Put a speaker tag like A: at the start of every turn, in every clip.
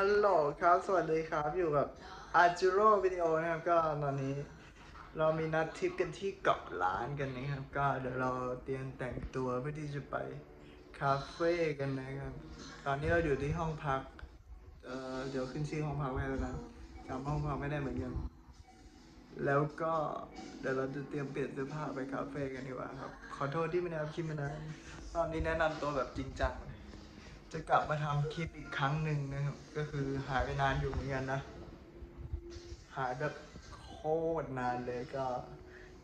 A: ฮัลโหลครับ สวัสดีครับ อยู่กับอาจูโร่วิดีโอนะครับ ก็ตอนนี้ เรามีนัดทริปกันที่เกาะล้านกันนะครับ ก็เดี๋ยวเราเตรียมแต่งตัวเพื่อที่จะไปคาเฟ่กันนะครับ ตอนนี้เราอยู่ที่ห้องพัก เอ่อ เดี๋ยวขึ้นชื่อห้องพักไว้แล้วกันจำห้องพักไม่ได้เหมือนกัน แล้วก็เดี๋ยวเราจะเตรียมเปลี่ยนเสื้อผ้าไปคาเฟ่กันดีกว่าครับ ขอโทษที่ไม่ได้อัพคลิปมานานตอนนี้แนะนำตัวแบบจริงจัง จะกลับมาทำคลิปอีกครั้งหนึ่งนะครับ ก็คือหายไปนานอยู่เหมือนกันนะ หายแบบโคตรนานเลยก็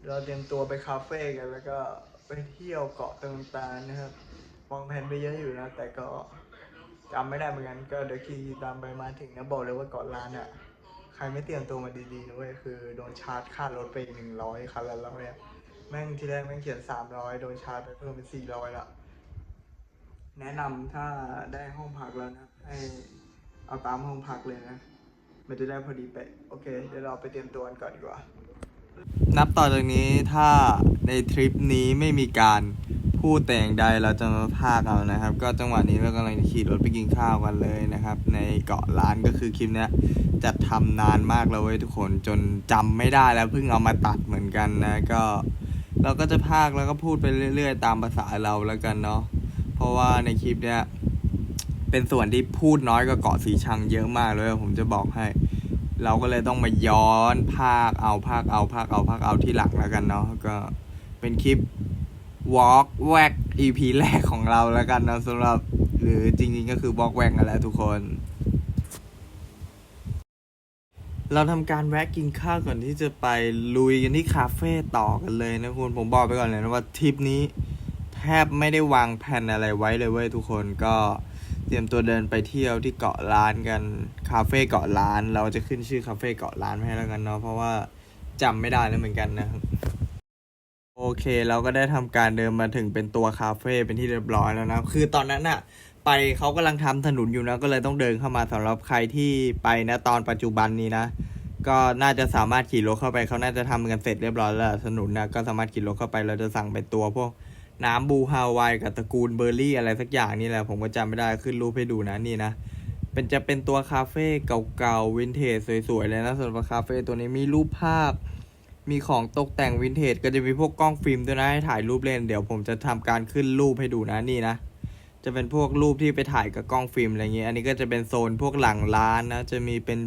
A: เราเตรียมตัวไปคาเฟ่กัน แล้วก็ไปเที่ยวเกาะต่างๆนะครับวางแผนไปเยอะอยู่นะ แต่ก็จำไม่ได้เหมือนกัน ก็เดี๋ยวขี่ตามไปมาถึงนะบอกเลยว่าเกาะล้านอะใครไม่เตรียมตัวมาดีๆนะเว้ยคือโดนชาร์จค่ารถไปหนึ่งร้อยคันละแล้วเนี่ยแม่งที่แรกแม่งเขียนสามร้อยโดนชาร์จไปเพิ่มเป็นสี่ร้อยละ แนะนำถ้าได้ห้องพักแล้วนะ ให้เอาตามห้องพักเลยนะ มันจะได้พอดีเป๊ะโอเค เดี๋ยวเราไปเตรียมตัวกันก่อนดีกว่า นับต่อจากนี้ถ้าในทริปนี้ไม่มีการพูดแต่งใดเราจะมาพากเอานะครับ ก็จังหวะนี้เรากำลังขี่รถไปกินข้าวกันเลยนะครับ ในเกาะล้านก็คือคลิปเนี้ยจะทำนานมากแล้วเว้ยทุกคนจนจำไม่ได้แล้วเพิ่งเอามาตัดเหมือนกันนะก็ เราก็จะพากแล้วก็พูดไปเรื่อย ๆ ตามภาษาเราแล้วกันเนาะ ราะว่าในคลิปเนี้ยเป็นส่วนที่พูดน้อยกว่าเกาะสีชังเยอะมากเลยผมจะบอกให้ เราก็เลยต้องมาย้อนภาคเอาภาคเอาภาคเอาภาคเอาที่หลังแล้วกันเนาะก็เป็นคลิป walk w a g EP แรกของเราแล้วกันนะสำหรับหรือจริงๆก็คือ walk w a g กันแหละทุกคน เราทำการแวะกินข้าวก่อนที่จะไปลุยกันที่คาเฟ่ต่อกันเลยนะคุณผมบอกไปก่อนเลยนะว่าทริปนี้ ทบไม่ได้วางแผนอะไรไว้เลยเว้ยทุกคนก็เตรียมตัวเดินไปเที่ยวที่เกาะล้านกันคาเฟ่เกาะล้าน เราจะขึ้นชื่อคาเฟ่เกาะล้านไว้ให้แล้วกันเนาะเพราะว่าจำไม่ได้แล้วเหมือนกันนะครับโอเค เราก็ได้ทำการเดินมาถึงเป็นตัวคาเฟ่เป็นที่เรียบร้อยแล้วนะคือตอนนั้นอะไปเขากำลังทำถนนอยู่นะก็เลยต้องเดินเข้ามาสำหรับใครที่ไปนะตอนปัจจุบันนี้นะก็น่าจะสามารถขี่รถเข้าไปเขาน่าจะทำกันเสร็จเรียบร้อยแล้วถนนนะก็สามารถขี่รถเข้าไปเราจะสั่งเป็นตัวพวก น้ำบูฮาวายกับตระกูลเบอร์รี่อะไรสักอย่างนี่แหละ ผมก็จำไม่ได้ขึ้นรูปให้ดูนะนี่นะ เป็นจะเป็นตัวคาเฟ่เก่าๆวินเทจสวยๆเลยนะสำหรับคาเฟ่ตัวนี้มีรูปภาพ มีของตกแต่งวินเทจก็จะมีพวกกล้องฟิล์มด้วยนะให้ถ่ายรูปเล่นเดี๋ยวผมจะทำการขึ้นรูปให้ดูนะนี่นะจะเป็นพวกรูปที่ไปถ่ายกับกล้องฟิล์มอะไรเงี้ยอันนี้ก็จะเป็นโซนพวกหลังร้านนะจะมีเป็น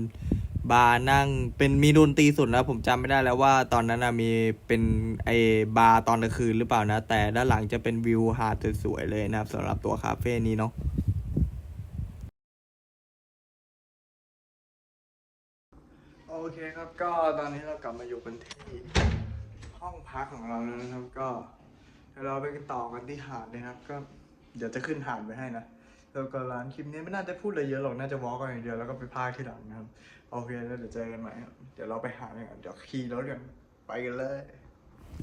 A: บาร์นั่งเป็นมีดนตรีสุดนะผมจำไม่ได้แล้วว่าตอนนั้นนะมีเป็นไอบาร์ตอนกลางคืนหรือเปล่านะ แต่ด้านหลังจะเป็นวิวหาดสวยๆเลยนะครับสำหรับตัวคาเฟ่นี้เนาะโอเคครับก็ตอนนี้เรากลับมาอยู่กันที่ห้องพักของเราแล้วนะครับ ก็เดี๋ยวเราไปกันต่อกันที่หาดนะครับ ก็เดี๋ยวจะขึ้นหาดไว้ให้นะ แล้วก็ร้านคลิปนี้ไม่น่าจะพูดอะไรเยอะหรอกน่าจะวอล์กกันอย่างเดียวแล้วก็ไปพากที่หลังนะครับโอเคแล้วเดี๋ยวเจอกันใหม่ครับเดี๋ยวเราไปหากันก่อนเดี๋ยวขี่รถกันไปกันเลย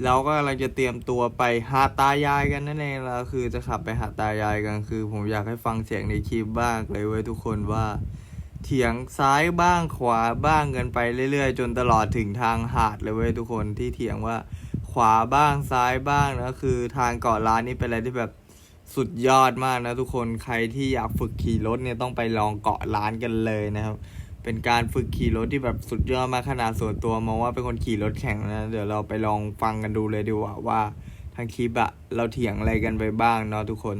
A: เราก็กำลังจะเตรียมตัวไปหาตายายกันนั่นเองแล้วคือจะขับไปหาตายายกันคือ ผมอยากให้ฟังเสียงในคลิปบ้างเลยเว้ยทุกคนว่า เถียงซ้ายบ้างขวาบ้างกันไปเรื่อยๆ จนตลอดถึงทางหาดเลยเว้ยทุกคนที่เถียงว่าขวาบ้างซ้ายบ้างนะคือทางเกาะล้านนี่เป็นอะไรที่แบบ สุดยอดมากนะทุกคนใครที่อยากฝึกขี่รถเนี่ยต้องไปลองเกาะล้านกันเลยนะครับ เป็นการฝึกขี่รถที่แบบสุดยอดมากขนาดส่วนตัวมองว่าเป็นคนขี่รถแข่งนะ เดี๋ยวเราไปลองฟังกันดูเลยดีกว่าว่าทางคลิปอะเราเถียงอะไรกันไปบ้างเนาะทุกคน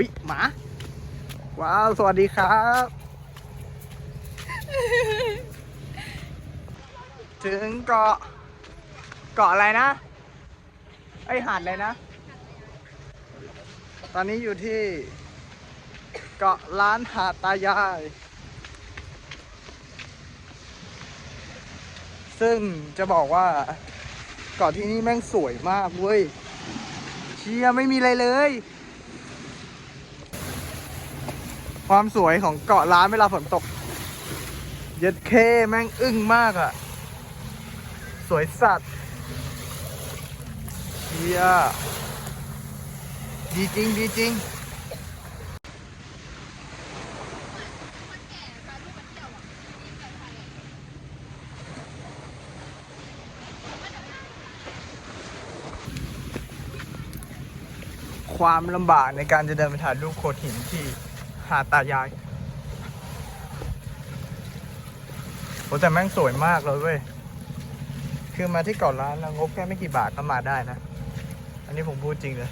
A: ฮ้ย หมา ว้าว สวัสดีครับถึงเกาะ เกาะอะไรนะ ไอหาดเลยนะ ตอนนี้อยู่ที่เกาะล้านหาดตายาย ซึ่งจะบอกว่า เกาะที่นี่แม่งสวยมากเว้ย เชียไม่มีอะไรเลย ความสวยของเกาะล้านเวลาฝนตก เย็ดเคแม่งอึ้งมากอะ่ะ สวยสัตว์เชียดีจริงดีจริงความลำบากในการจะเดินไปถ่ายรูปโขดหินที่ หาดตายายโอ้แต่แม่งสวยมากเลยเว้ย คือมาที่เกาะล้านแล้วงบแค่ไม่กี่บาทก็มาได้นะ อันนี้ผมพูดจริงเลย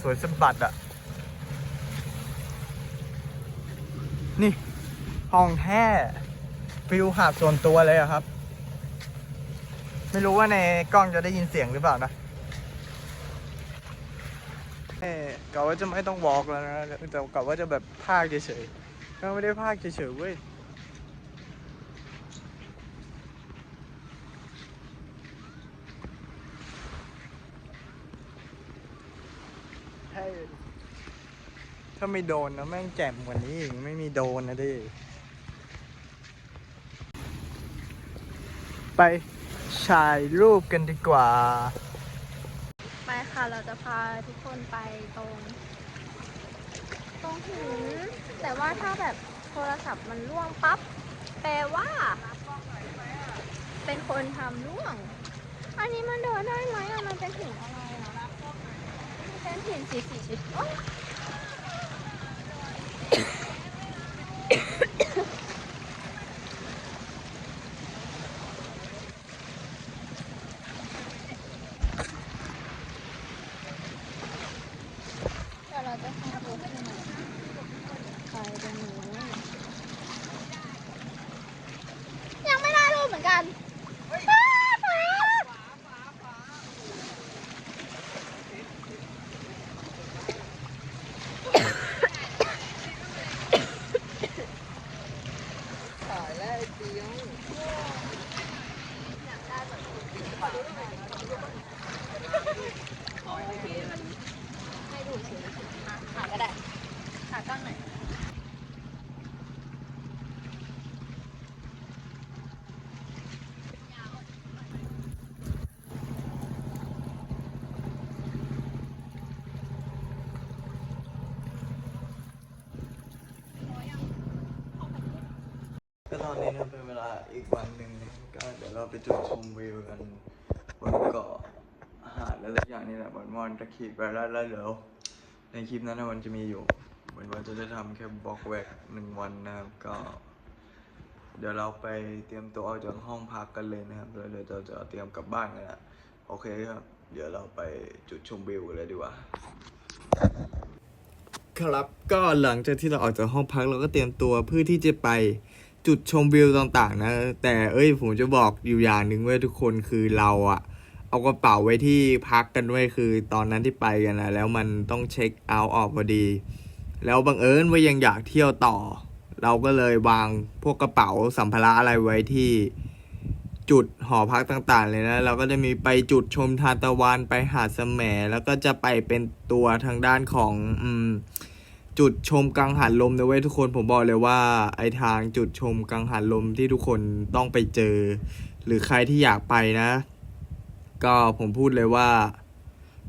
A: สวยสะบัดอะนี่ ห้องแท้ฟิลหาดส่วนตัวเลยอะครับ ไม่รู้ว่าในกล้องจะได้ยินเสียงหรือเปล่านะ กะว่าจะไม่ต้องวอล์กแล้วนะแต่กะว่าจะแบบพากเฉยๆก็ไม่ได้พากเฉยๆเว้ยถ้าไม่โดนนะแม่งแจ่มกว่านี้อีกไม่มีโดนนะดิ ไปถ่ายรูปกันดีกว่า
B: ค่ะ เราจะพาทุกคนไปตรง ตรงหิน แต่ว่าถ้าแบบโทรศัพท์มันร่วงปั๊บ แปลว่า เป็นคนทำร่วง อันนี้มันเดินได้ไหมอะมันเป็นหินอะไรอะมันเป็นหินสีสีสีโอ้ยเดี๋ยวเราจะพาไปที่ไหน ไปตรงนู้นยังไม่ได้รูปเหมือนกันอ้าวฟ้า
A: ถ่ายแล้วไอ้เตียว
B: ให้ดูสิอะถ่ายก็ได้ถ่ายกล้องไหนอย
A: ก็ตอนนี้นะเป็นเวลาอี กวันหนึ่งนะก็เดี๋ยวเราไปจุดชมวิวกันบนเกาะหาดและหลายอย่างนี่แหละวันวันตะขีดไปแล้วแล้วเดี๋ยวในคลิปนั้นนะมันจะมีอยู่เหมือนว่าจะได้ทำแค่บล็อกแวกหนึ่งวันนะครับก็ เดี๋ยวเราไปเตรียมตัวออกจากห้องพักกันเลยนะครับแล้วเดี๋ยวเราจะเตรียมกลับบ้านกันนะโอเคครับ เดี๋ยวเราไปจุดชมวิวกันเลยดีกว่าครับก็หลังจากที่เราออกจากห้องพักเราก็เตรียมตัวเพื่อที่จะไป จุดชมวิวต่างๆนะ แต่เอ้ยผมจะบอกอยู่อย่างหนึ่งเว้ยทุกคนคือเราอะเอากระเป๋าไว้ที่พักกันไว้ยคือตอนนั้นที่ไปกันนะแล้วมันต้องเช็คเอาท์ออกพอดี แล้วบังเอิญว่ายังอยากเที่ยวต่อ เราก็เลยวางพวกกระเป๋าสัมภาระอะไรไว้ที่จุดหอพักต่างๆ เลยนะ เราก็จะมีไปจุดชมทานตะวันไปหาดแสมแล้วก็จะไปเป็นตัวทางด้านของอืม จุดชมกังหันลมนะเว้ยทุกคนผมบอกเลยว่า ไอทางจุดชมกังหันลมที่ทุกคนต้องไปเจอ หรือใครที่อยากไปนะ ก็ผมพูดเลยว่า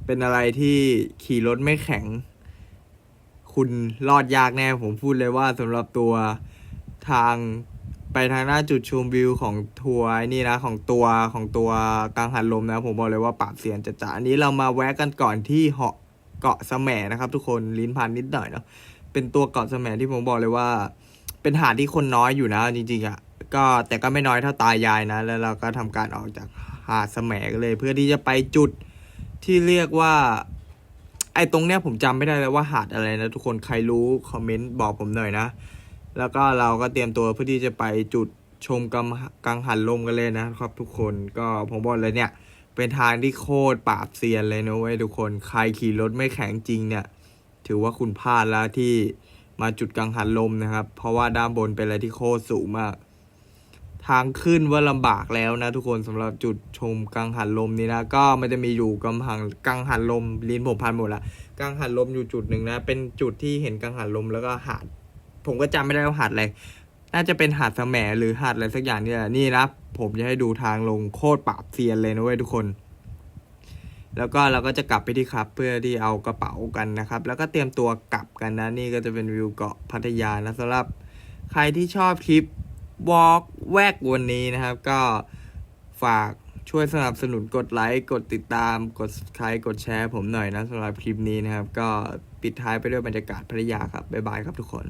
A: เป็นอะไรที่ขี่รถไม่แข็ง คุณรอดยากแน่ ผมพูดเลยว่าสำหรับตัวทางไปทางหน้าจุดชมวิวของทัวร์นี่นะของตัวของตัวกังหันลมนะ ผมบอกเลยว่าปราบเสียนจะจ๋าอันนี้เรามาแวะกันก่อนที่เหาะ เกาะแสมนะครับ ทุกคนลิ้นพันนิดหน่อยเนาะเป็นตัวเกาะแสมที่ผมบอกเลยว่า เป็นหาดที่คนน้อยอยู่นะจริงๆอะ่ะก็แต่ก็ไม่น้อยเท่าตายายนะ แล้วเราก็ทำการออกจากหาดแสมกันเลย เพื่อที่จะไปจุดที่เรียกว่า ไอ้ตรงเนี้ยผมจำไม่ได้เลยว่าหาดอะไรนะทุกคนใครรู้คอมเมนต์บอกผมหน่อยนะ แล้วก็เราก็เตรียมตัวเพื่อที่จะไปจุดชมกังกังหันลมกันเลยนะครับ ทุกคนก็ผมบอกเลยเนี่ย เป็นทางที่โคตรปราบเซียนเลยนะเว้ยทุกคน ใครขี่รถไม่แข็งจริงเนี่ย ถือว่าคุณพลาดแล้วที่มาจุดกังหันลมนะครับ เพราะว่าด้านบนเป็นอะไรที่โคตรสูงมาก ทางขึ้นว่าลำบากแล้วนะทุกคนสำหรับจุดชมกังหันลมนี่นะ ก็มันจะมีอยู่กำพังกังหันลมลิ้นผมพันหมดละ กังหันลมอยู่จุดหนึ่งนะ เป็นจุดที่เห็นกังหันลมแล้วก็หาด ผมก็จำไม่ได้ว่าหาดอะไร น่าจะเป็นหาดแสมหรือหาดอะไรสักอย่างเนี่ยนี่นะผมจะให้ดูทางลงโคตรปราบเซียนเลยนะเว้ยทุกคน แล้วก็เราก็จะกลับไปที่ครับ เพื่อที่เอากระเป๋ากันนะครับ แล้วก็เตรียมตัวกลับกันนะนี่ก็จะเป็นวิวเกาะพัทยานะสำหรับใครที่ชอบคลิปวอล์กแวกวันนี้นะครับ ก็ฝากช่วยสนับสนุนกดไลค์ กดติดตาม กด subscribe กดแชร์ผมหน่อยนะสำหรับคลิปนี้นะครับ ก็ปิดท้ายไปด้วยบรรยากาศพัทยาครับ บ๊ายบายครับทุกคน